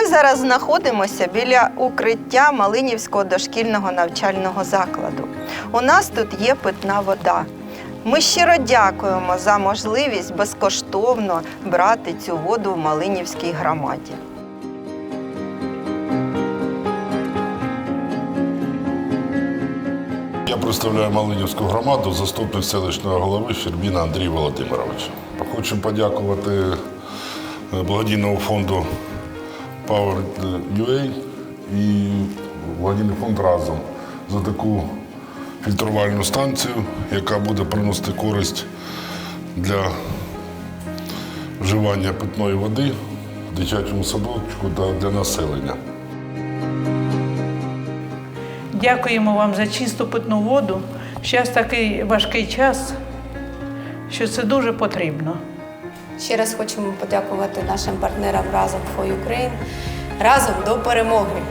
зараз знаходимося біля укриття Малинівського дошкільного навчального закладу. У нас тут є питна вода. Ми щиро дякуємо за можливість безкоштовно брати цю воду в Малинівській громаді. Я представляю Малинівську громаду, заступник селищного голови Щербіна Андрій Володимирович. Хочу подякувати благодійному фонду Power.ua і благодійний фонд разом за таку фільтрувальну станцію, яка буде приносити користь для вживання питної води в дитячому садочку та для населення. Дякуємо вам за чисту питну воду. Зараз такий важкий час, що це дуже потрібно. Ще раз хочемо подякувати нашим партнерам разом for Ukraine. Разом до перемоги.